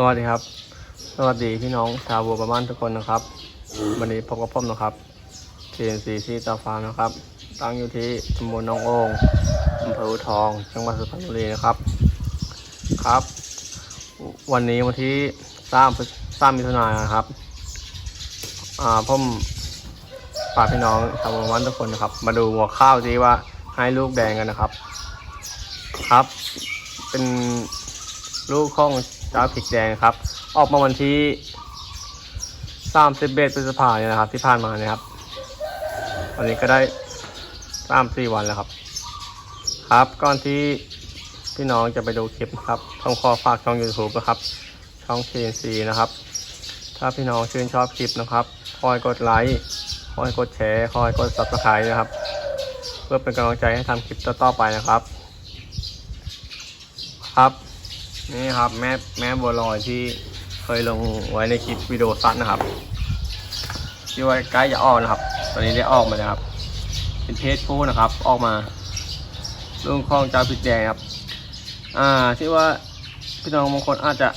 สวัสดีครับ สวัสดีพี่น้องชาวบัวประมาณทุกคนนะครับ วันนี้พบกับผมนะครับ TNC ซีตาฟาร์มนะครับ ตั้งอยู่ที่ตำบลหนองโองอำเภอทอง จังหวัดสุพรรณบุรีนะครับ ครับ วันนี้วันที่สามสามมิถุนายนครับ อ่าผมฝากพี่น้องชาวบัวประมาณทุกคนนะครับ มาดูหัวข้าวที่ว่าให้ลูกแดงกันนะครับ ครับ เป็นลูกข้อง จ้าพริกแดงครับ ออกมาวันที่31พฤษภาเนี่ยนะครับ ที่ผ่านมาเนี่ยครับวันนี้ก็ได้3-4วันแล้วครับ ครับก่อนที่พี่น้องจะไปดูคลิปนะครับต้องขอฝากช่อง YouTube นะครับ ช่อง TNC นะครับ ถ้าพี่น้องชื่นชอบคลิปนะครับ คอยกดไลค์คอยกดแชร์คอยกด Subscribe นะครับ เพื่อเป็นกำลังใจให้ทำคลิปต่อๆไปนะครับ ครับ นี่ครับแม่แม่บัวลอยที่เคยลงไว้ในคลิปวิดีโอสั้นนะครับ ที่ว่าใกล้จะออกนะครับ ตอนนี้ได้ออกมาแล้วครับ เป็นเพศผู้นะครับ ออกมาลุงคลองเจ้าปิดแดงครับ อ่าที่ว่าพี่น้องบางคนอาจจะ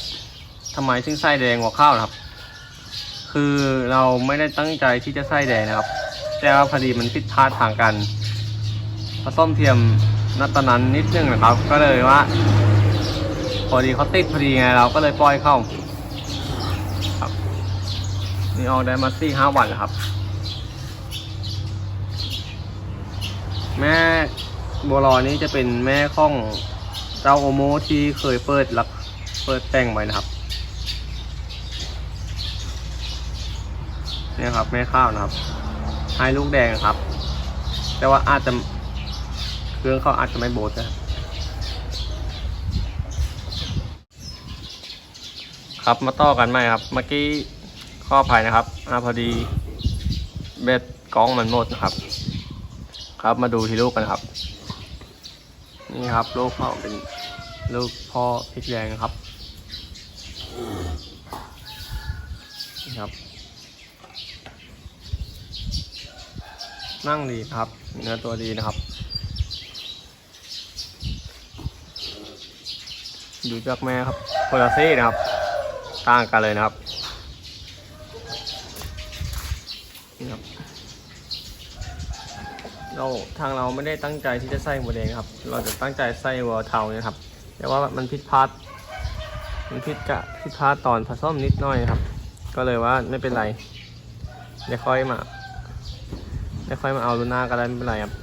ทำไมถึงไส้แดงกว่าข้าวนะครับ คือเราไม่ได้ตั้งใจที่จะไส้แดงนะครับ แต่ว่าพอดีมันผิดพลาดทางกันผสมเทียมนัดตนันนิดนึงนะครับ ก็เลยว่า พอดีเขาติดพอดีไงเราก็เลยปล่อยเข้าครับนี่ออกได้มาสี่ห้าวันแล้วครับ แม่บัวลอยนี้จะเป็นแม่ของเจ้าโอโมที่เคยเปิดรับเปิดแต่งไว้นะครับเนี่ยครับแม่ข้าวนะครับให้ลูกแดงครับ แต่ว่าอาจจะเครื่องเขาอาจจะไม่โบดนะครับ ครับมาต่อกันไหมครับ เมื่อกี้ข้อภัยนะครับอาพอดีเบ็ดกล้องมันหมดนะครับ ครับมาดูที่ลูกกันครับ นี่ครับลูกเขาเป็นลูกพ่อพริกแดงนะครับนี่ครับ นั่งดีครับ เนื้อตัวดีนะครับ ดูจากแม่ครับโคลาซี่นะครับ ต่างกันเลยนะครับนี่ครับเราทางเราไม่ได้ตั้งใจที่จะใส่หมูแดงครับ เราจะตั้งใจใส่วัวเทาเนี่ยครับ แต่ว่ามันผิดพลาด มันผิดกะผิดพลาดตอนผสมนิดหน่อยครับ ก็เลยว่าไม่เป็นไรเดี๋ยวค่อยมาเดี๋ยวค่อยมาเอาลูน่าก็ได้ไม่เป็นไรครับ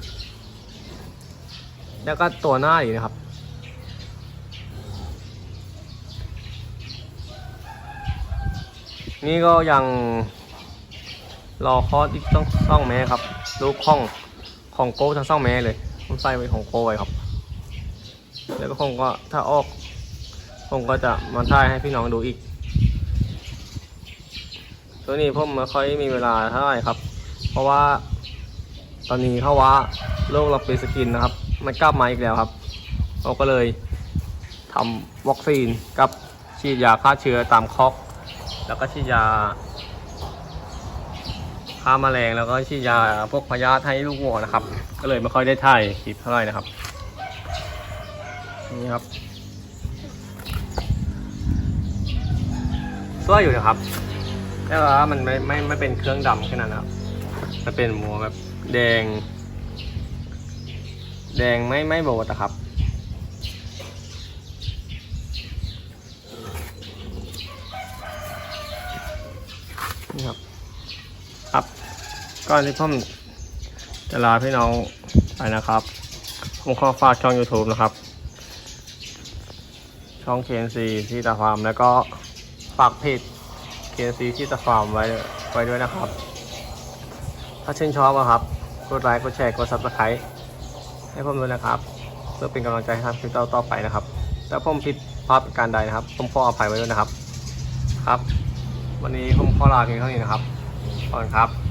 แล้วก็ตัวหน้าอีกนะครับ นี่ก็ยังรอคอดอีกต้องซ่องแม่ครับ ลูกของของโก้ทั้งซ่องแม่เลยผมใส่ไว้ของโก้ไว้ครับ แล้วก็คงก็ถ้าออกคงก็จะมาถ่ายให้พี่น้องดูอีกตัวนี้ผมไม่ค่อยมีเวลาเท่าไหร่ครับ เพราะว่าตอนนี้เขาว่าโรคเราเป็นสกินนะครับ มันกลับมาอีกแล้วครับเราก็เลยทำวัคซีนกับฉีดยาฆ่าเชื้อตามคอก แล้วก็ฉีดยาฆ่าแมลงแล้วก็ฉีดยาพวกพยาธิให้ลูกวัวนะครับ ก็เลยไม่ค่อยได้ถ่ายคลิปเท่าไหร่นะครับ นี่ครับสวยอยู่นะครับแต่ว่ามันไม่ไม่ไม่เป็นเครื่องดำแค่นั้นนะครับมันเป็นหมูแบบแดง แดงไม่ไม่โบดนะครับ นี่ครับครับก่อนที่ผมจะลาพี่น้องไปนะครับ ผมขอฝากช่อง YouTube นะครับ ช่อง KNC ที่ตาฟาร์มแล้วก็ฝากเพจ KNC ที่ตาฟาร์มไว้ไว้ด้วยนะครับ ถ้าชื่นชอบนะครับ กดไลค์กดแชร์กด Subscribe ให้ผมด้วยนะครับ เพื่อเป็นกำลังใจให้ทำคลิปต่อไปนะครับแล้วผมผิดพลาดประการใดนะครับ ผมขออภัยไว้ด้วยนะครับ ครับ วันนี้ผมขอลาเพียงเท่านี้นะครับขอบคุณครับ